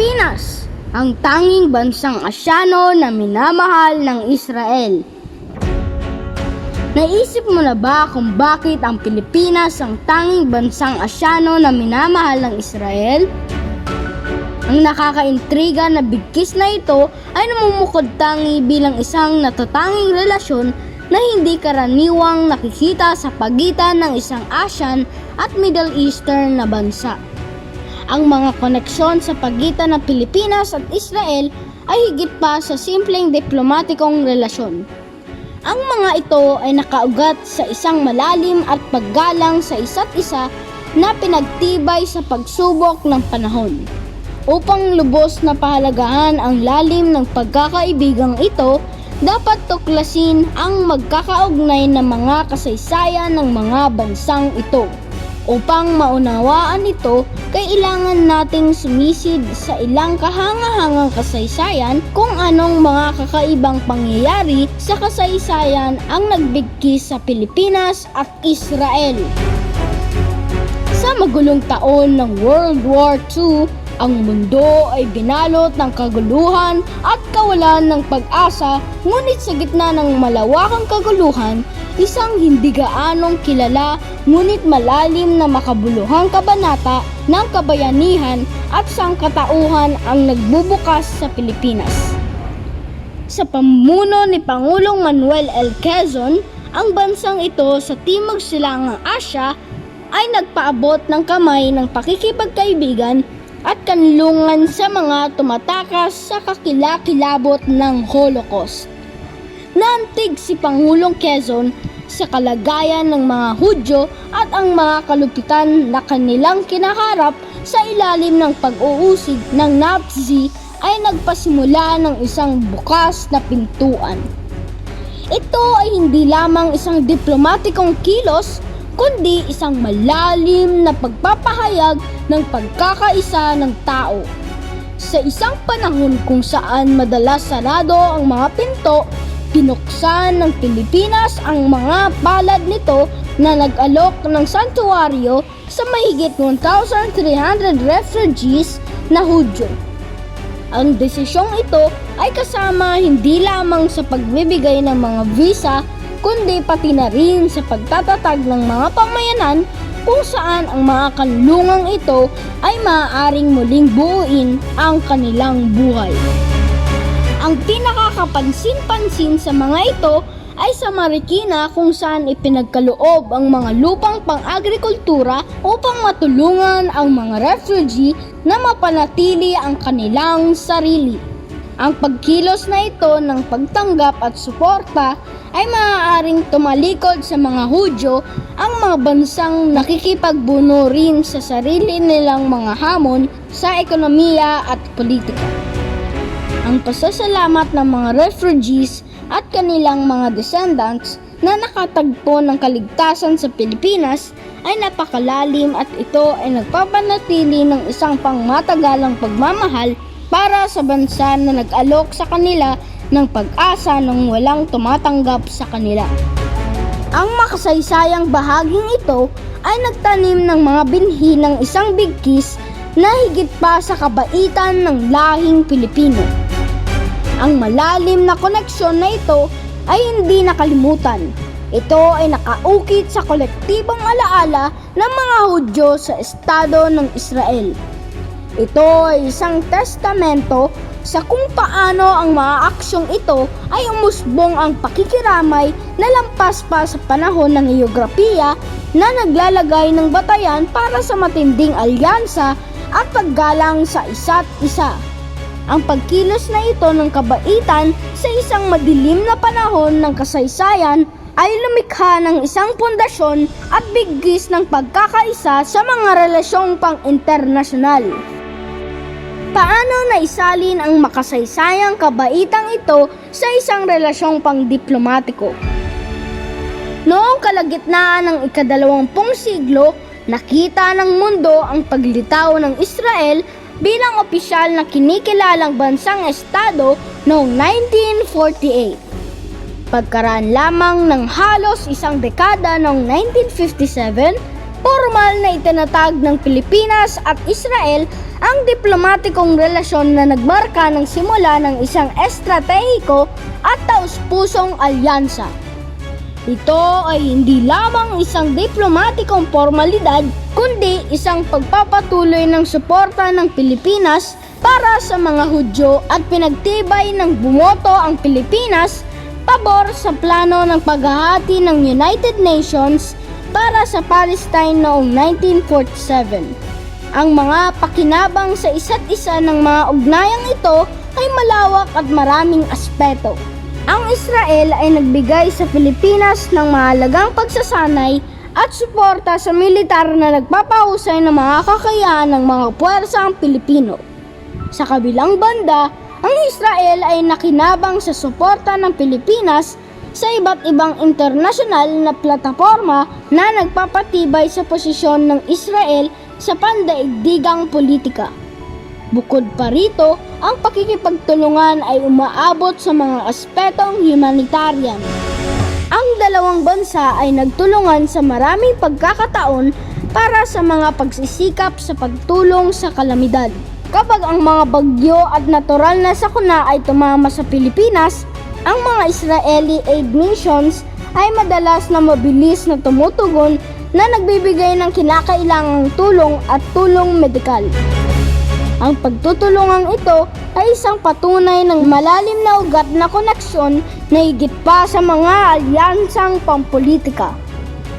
Pilipinas, ang tanging bansang Asyano na minamahal ng Israel. Naisip mo na ba kung bakit ang Pilipinas ang tanging bansang Asyano na minamahal ng Israel? Ang nakakaintriga na bigkis na ito ay namumukod tangi bilang isang natatanging relasyon na hindi karaniwang nakikita sa pagitan ng isang Asian at Middle Eastern na bansa. Ang mga koneksyon sa pagitan ng Pilipinas at Israel ay higit pa sa simpleng diplomatikong relasyon. Ang mga ito ay nakaugat sa isang malalim at paggalang sa isa't isa na pinagtibay sa pagsubok ng panahon. Upang lubos na pahalagahan ang lalim ng pagkakaibigang ito, dapat tuklasin ang magkakaugnay ng mga kasaysayan ng mga bansang ito. Upang maunawaan ito, kailangan nating sumisid sa ilang kahangahangang kasaysayan kung anong mga kakaibang pangyayari sa kasaysayan ang nagbigkis sa Pilipinas at Israel. Sa magulong taon ng World War II, ang mundo ay binalot ng kaguluhan at kawalan ng pag-asa ngunit sa gitna ng malawakang kaguluhan, isang hindi gaanong kilala ngunit malalim na makabuluhang kabanata ng kabayanihan at sangkatauhan ang nagbubukas sa Pilipinas. Sa pamuno ni Pangulong Manuel L. Quezon, ang bansang ito sa Timog Silangang Asya ay nagpaabot ng kamay ng pakikipagkaibigan at kanlungan sa mga tumatakas sa kakilakilabot ng Holocaust. Naantig si Pangulong Quezon sa kalagayan ng mga Hudyo at ang mga kalupitan na kanilang kinaharap sa ilalim ng pag-uusig ng Nazi ay nagpasimula ng isang bukas na pintuan. Ito ay hindi lamang isang diplomatikong kilos, kundi isang malalim na pagpapahayag ng pagkakaisa ng tao. Sa isang panahon kung saan madalas sarado ang mga pinto, pinuksan ng Pilipinas ang mga palad nito na nag-alok ng santuaryo sa mahigit 1,300 refugees na Hudyo. Ang desisyong ito ay kasama hindi lamang sa pagbibigay ng mga visa kundi pati na rin sa pagtatatag ng mga pamayanan kung saan ang mga kanlungang ito ay maaaring muling buuin ang kanilang buhay. Ang pinakakapansin-pansin sa mga ito ay sa Marikina kung saan ipinagkaloob ang mga lupang pang-agrikultura upang matulungan ang mga refugee na mapanatili ang kanilang sarili. Ang pagkilos na ito ng pagtanggap at suporta ay maaaring tumalikod sa mga Hudyo ang mga bansang nakikipagbuno rin sa sarili nilang mga hamon sa ekonomiya at politika. Ang pasasalamat ng mga refugees at kanilang mga descendants na nakatagpo ng kaligtasan sa Pilipinas ay napakalalim at ito ay nagpapanatili ng isang pangmatagalang pagmamahal para sa bansa na nag-alok sa kanila ng pag-asa nang walang tumatanggap sa kanila. Ang makasaysayang bahaging ito ay nagtanim ng mga binhi ng isang bigkis na higit pa sa kabaitan ng lahing Pilipino. Ang malalim na koneksyon na ito ay hindi nakalimutan. Ito ay nakaukit sa kolektibong alaala ng mga Hudyo sa Estado ng Israel. Ito ay isang testamento sa kung paano ang mga aksyong ito ay umusbong ang pakikiramay na lampas pa sa panahon ng geografiya na naglalagay ng batayan para sa matinding alyansa at paggalang sa isa't isa. Ang pagkilos na ito ng kabaitan sa isang madilim na panahon ng kasaysayan ay lumikha ng isang pundasyon at biggis ng pagkakaisa sa mga relasyong pang-internasyonal. Paano naisalin ang makasaysayang kabaitang ito sa isang relasyong pang-diplomatiko? Noong kalagitnaan ng ikadalawampung siglo, nakita ng mundo ang paglitaw ng Israel bilang opisyal na kinikilalang bansang estado noong 1948. Pagkaraan lamang ng halos isang dekada noong 1957, Formal na itinatag ng Pilipinas at Israel ang diplomatikong relasyon na nagmarka ng simula ng isang estratehiko at taus-pusong alyansa. Ito ay hindi lamang isang diplomatikong formalidad, kundi isang pagpapatuloy ng suporta ng Pilipinas para sa mga Hudyo at pinagtibay ng bumoto ang Pilipinas pabor sa plano ng paghahati ng United Nations para sa Palestine noong 1947. Ang mga pakinabang sa isa't isa ng mga ugnayang ito ay malawak at maraming aspeto. Ang Israel ay nagbigay sa Pilipinas ng mahalagang pagsasanay at suporta sa militar na nagpapahusay ng mga kakayahan ng mga puwersang Pilipino. Sa kabilang banda, ang Israel ay nakinabang sa suporta ng Pilipinas sa iba't ibang internasyonal na plataforma na nagpapatibay sa posisyon ng Israel sa pandaigdigang politika. Bukod pa rito, ang pakikipagtulungan ay umaabot sa mga aspetong humanitarian. Ang dalawang bansa ay nagtulungan sa maraming pagkakataon para sa mga pagsisikap sa pagtulong sa kalamidad. Kapag ang mga bagyo at natural na sakuna ay tumama sa Pilipinas, ang mga Israeli aid missions ay madalas na mabilis na tumutugon na nagbibigay ng kinakailangang tulong at tulong medikal. Ang pagtutulungang ito ay isang patunay ng malalim na ugat na koneksyon na higit pa sa mga alyansang pampolitika.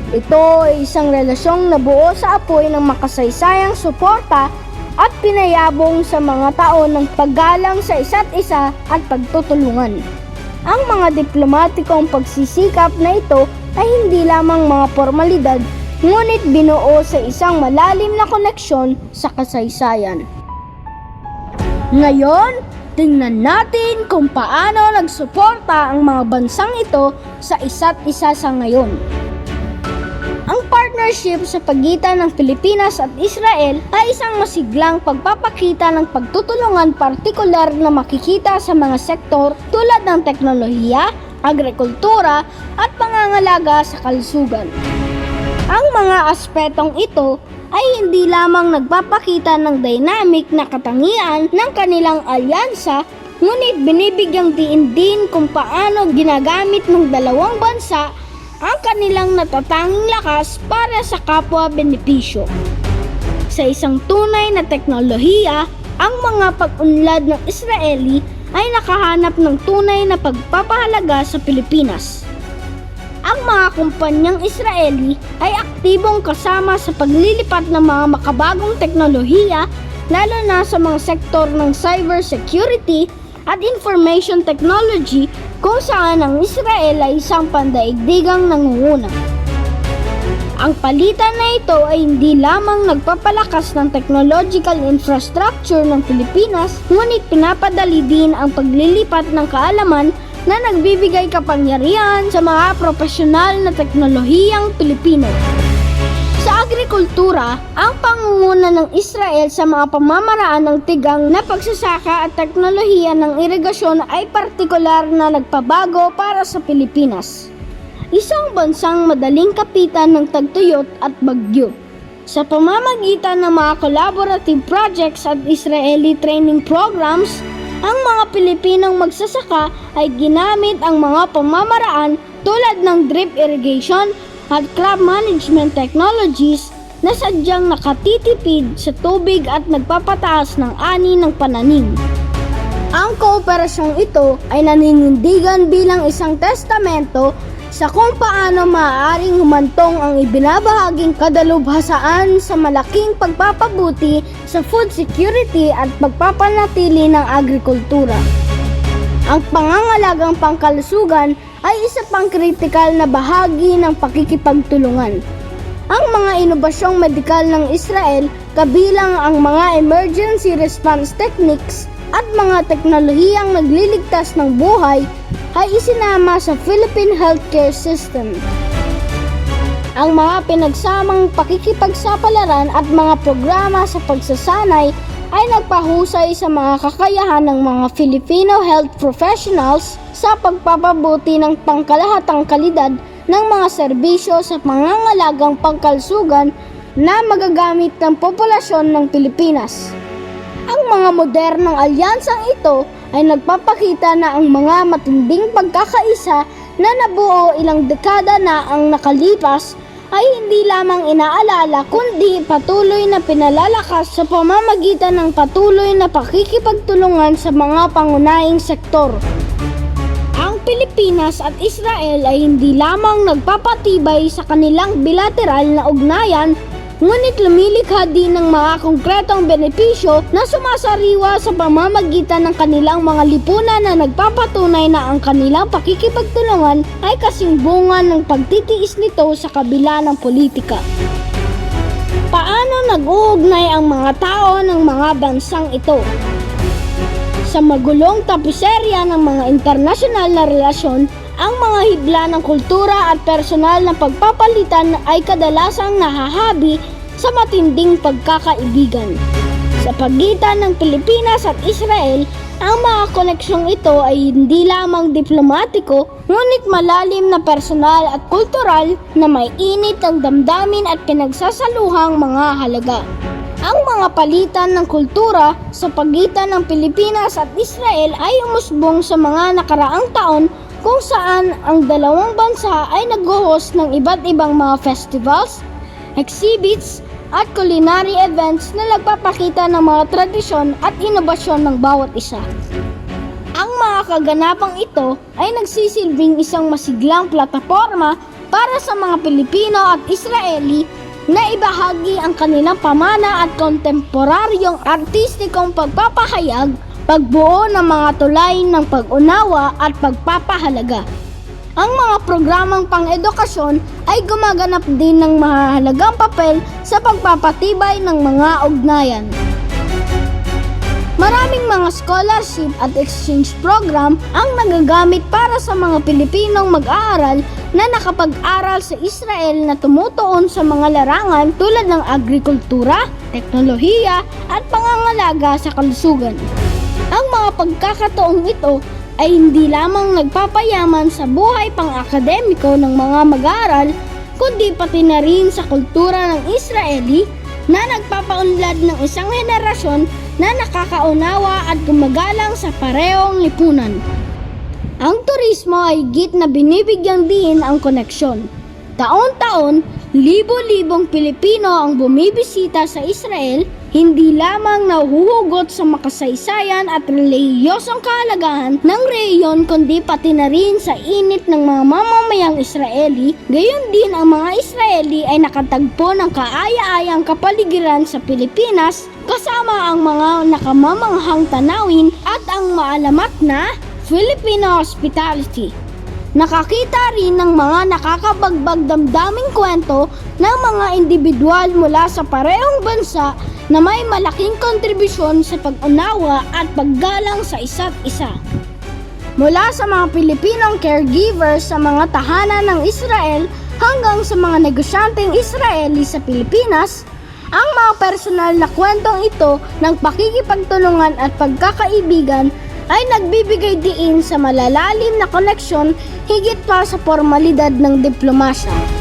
Ito ay isang relasyong nabuo sa apoy ng makasaysayang suporta at pinayabong sa mga tao ng paggalang sa isa't isa at pagtutulungan. Ang mga diplomatikong pagsisikap na ito ay hindi lamang mga formalidad, ngunit binuo sa isang malalim na koneksyon sa kasaysayan. Ngayon, tingnan natin kung paano nagsuporta ang mga bansang ito sa isa't isa sa ngayon. Ang partnership sa pagitan ng Pilipinas at Israel ay isang masiglang pagpapakita ng pagtutulungan partikular na makikita sa mga sektor tulad ng teknolohiya, agrikultura at pangangalaga sa kalusugan. Ang mga aspetong ito ay hindi lamang nagpapakita ng dynamic na katangian ng kanilang alyansa, ngunit binibigyang diin din kung paano ginagamit ng dalawang bansa ang kanilang natatanging lakas para sa kapwa-benepisyo. Sa isang tunay na teknolohiya, ang mga pag-unlad ng Israeli ay nakahanap ng tunay na pagpapahalaga sa Pilipinas. Ang mga kumpanyang Israeli ay aktibong kasama sa paglilipat ng mga makabagong teknolohiya lalo na sa mga sektor ng cybersecurity at information technology kung saan ang Israel ay isang pandaigdigang nangunguna. Ang palitan na ito ay hindi lamang nagpapalakas ng technological infrastructure ng Pilipinas, ngunit pinapadali din ang paglilipat ng kaalaman na nagbibigay kapangyarihan sa mga profesional na teknolohiyang Pilipino. Agrikultura, ang pangunguna ng Israel sa mga pamamaraan ng tigang na pagsasaka at teknolohiya ng irigasyon ay partikular na nagpabago para sa Pilipinas. Isang bansang madaling kapitan ng tagtuyot at bagyo. Sa pamamagitan ng mga collaborative projects at Israeli training programs, ang mga Pilipinong magsasaka ay ginamit ang mga pamamaraan tulad ng drip irrigation at crop management technologies na sadyang nakatitipid sa tubig at nagpapataas ng ani ng pananim. Ang kooperasyong ito ay naninindigan bilang isang testamento sa kung paano maaaring humantong ang ibinabahaging kadalubhasaan sa malaking pagpapabuti sa food security at pagpapanatili ng agrikultura. Ang pangangalagang pangkalusugan ay isa pang kritikal na bahagi ng pakikipagtulungan. Ang mga inobasyong medikal ng Israel kabilang ang mga emergency response techniques at mga teknolohiyang nagliligtas ng buhay ay isinama sa Philippine Healthcare System. Ang mga pinagsamang pakikipagsapalaran at mga programa sa pagsasanay ay nagpahusay sa mga kakayahan ng mga Filipino health professionals sa pagpapabuti ng pangkalahatang kalidad ng mga serbisyo sa pangangalagang pangkalsugan na magagamit ng populasyon ng Pilipinas. Ang mga modernong alyansang ito ay nagpapakita na ang mga matinding pagkakaisa na nabuo ilang dekada na ang nakalipas ay hindi lamang inaalala kundi patuloy na pinalalakas sa pamamagitan ng patuloy na pakikipagtulungan sa mga pangunahing sektor. Ang Pilipinas at Israel ay hindi lamang nagpapatibay sa kanilang bilateral na ugnayan, ngunit lumilikha din ng mga konkretong benepisyo na sumasariwa sa pamamagitan ng kanilang mga lipunan na nagpapatunay na ang kanilang pakikipagtulungan ay kasing bunga ng pagtitiis nito sa kabila ng politika. Paano nag-uugnay ang mga tao ng mga bansang ito? Sa magulong tapiserya ng mga internasyonal na relasyon, ang mga hibla ng kultura at personal na pagpapalitan ay kadalasang nahahabi sa matinding pagkakaibigan. Sa pagitan ng Pilipinas at Israel, ang mga koneksyong ito ay hindi lamang diplomatiko, ngunit malalim na personal at kultural na may init ng damdamin at pinagsasaluhang mga halaga. Ang mga palitan ng kultura sa pagitan ng Pilipinas at Israel ay umusbong sa mga nakaraang taon kung saan ang dalawang bansa ay nag-host ng iba't ibang mga festivals, exhibits, at culinary events na nagpapakita ng mga tradisyon at inobasyon ng bawat isa. Ang mga kaganapang ito ay nagsisilbing isang masiglang plataforma para sa mga Pilipino at Israeli na ibahagi ang kanilang pamana at kontemporaryong artistikong pagpapahayag, pagbuo ng mga tulay ng pag-unawa at pagpapahalaga. Ang mga programang pang-edukasyon ay gumaganap din ng mahalagang papel sa pagpapatibay ng mga ugnayan. Maraming mga scholarship at exchange program ang nagagamit para sa mga Pilipinong mag-aaral na nakapag-aral sa Israel na tumutuon sa mga larangan tulad ng agrikultura, teknolohiya at pangangalaga sa kalusugan. Ang mga pagkakataong ito ay hindi lamang nagpapayaman sa buhay pang-akademiko ng mga mag-aaral, kundi pati na rin sa kultura ng Israeli na nagpapaunlad ng isang henerasyon na nakakaunawa at gumagalang sa parehong lipunan. Ang turismo ay git na binibigyan din ang koneksyon. Taon-taon, libo-libong Pilipino ang bumibisita sa Israel, hindi lamang nahuhugot sa makasaysayan at reliyosong kahalagahan ng reyon kundi pati na rin sa init ng mga mamamayang Israeli, gayon din ang mga Israeli ay nakatagpo ng kaaya-ayang kapaligiran sa Pilipinas kasama ang mga nakamamanghang tanawin at ang maalamat na Filipino hospitality. Nakakita rin ng mga nakakabagbag damdaming kwento ng mga individual mula sa parehong bansa na may malaking kontribusyon sa pag-unawa at paggalang sa isa't isa. Mula sa mga Pilipinong caregivers sa mga tahanan ng Israel hanggang sa mga negosyanteng Israeli sa Pilipinas, ang mga personal na kwentong ito ng pakikipagtulungan at pagkakaibigan ay nagbibigay diin sa malalalim na koneksyon higit pa sa formalidad ng diplomasya.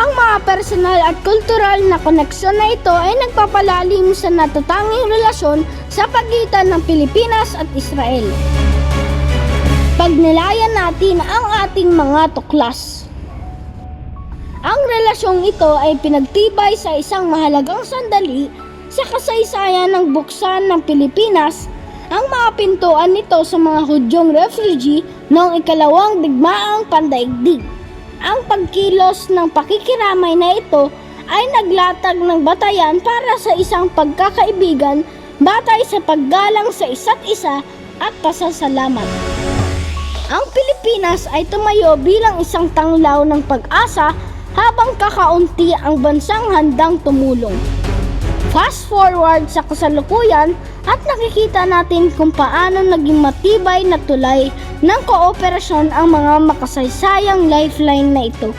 Ang mga personal at kultural na koneksyon na ito ay nagpapalalim sa natatanging relasyon sa pagitan ng Pilipinas at Israel. Pagnilayan natin ang ating mga tuklas. Ang relasyong ito ay pinagtibay sa isang mahalagang sandali sa kasaysayan ng buksan ng Pilipinas ang mga pintuan nito sa mga Hudyong refugee noong ikalawang digmaang pandaigdig. Ang pagkilos ng pakikiramay na ito ay naglatag ng batayan para sa isang pagkakaibigan batay sa paggalang sa isa't isa at pasasalamat. Ang Pilipinas ay tumayo bilang isang tanglaw ng pag-asa habang kakaunti ang bansang handang tumulong. Fast forward sa kasalukuyan at nakikita natin kung paano naging matibay na tulay ng kooperasyon ang mga makasaysayang lifeline na ito.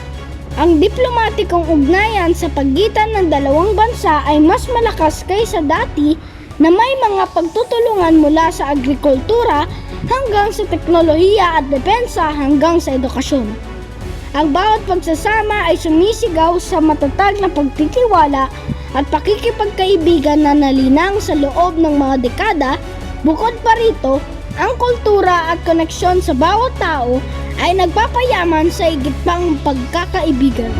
Ang diplomatikong ugnayan sa pagitan ng dalawang bansa ay mas malakas kaysa dati na may mga pagtutulungan mula sa agrikultura hanggang sa teknolohiya at depensa hanggang sa edukasyon. Ang bawat pagsasama ay sumisigaw sa matatag na pagtitiwala at pakikipagkaibigan na nalinang sa loob ng mga dekada. Bukod pa rito, ang kultura at koneksyon sa bawat tao ay nagpapayaman sa higit pang pagkakaibigan.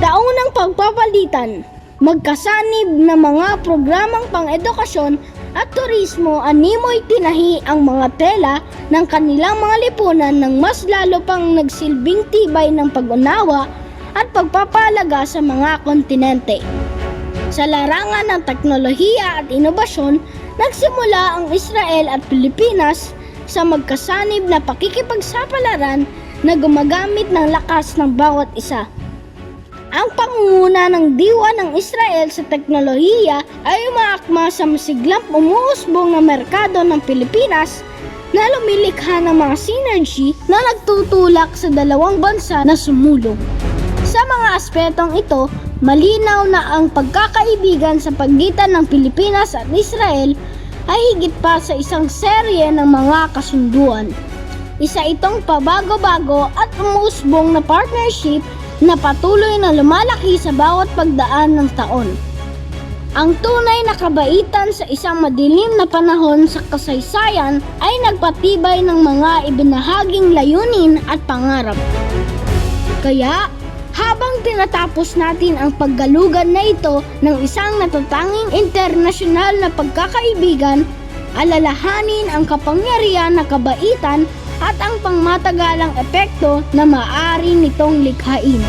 Taunang pagpapalitan, magkasanib na mga programang pang-edukasyon at turismo animoy tinahi ang mga tela ng kanilang mga lipunan ng mas lalo pang nagsilbing tibay ng pag-unawa at pagpapalaga sa mga kontinente. Sa larangan ng teknolohiya at inobasyon, nagsimula ang Israel at Pilipinas sa magkasanib na pakikipagsapalaran na gumagamit ng lakas ng bawat isa. Ang pangunguna ng diwa ng Israel sa teknolohiya ay umaakma sa masiglang umuusbong na merkado ng Pilipinas na lumilikha ng mga synergy na nagtutulak sa dalawang bansa na sumulong. Sa mga aspetong ito, malinaw na ang pagkakaibigan sa pagitan ng Pilipinas at Israel ay higit pa sa isang serye ng mga kasunduan. Isa itong pabago-bago at umusbong na partnership na patuloy na lumalaki sa bawat pagdaan ng taon. Ang tunay na kabaitan sa isang madilim na panahon sa kasaysayan ay nagpatibay ng mga ibinahaging layunin at pangarap. Kaya, habang tinatapos natin ang paggalugan na ito ng isang natatanging internasyonal na pagkakaibigan, alalahanin ang kapangyarihan na kabaitan at ang pangmatagalang epekto na maaari nitong likhain.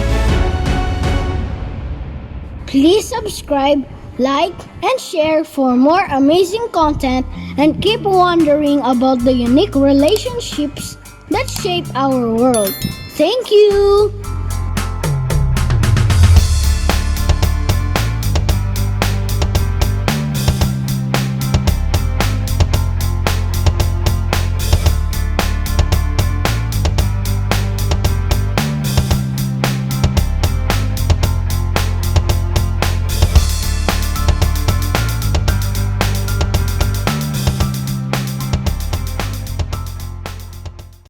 Please subscribe, like, and share for more amazing content and keep wondering about the unique relationships that shape our world. Thank you!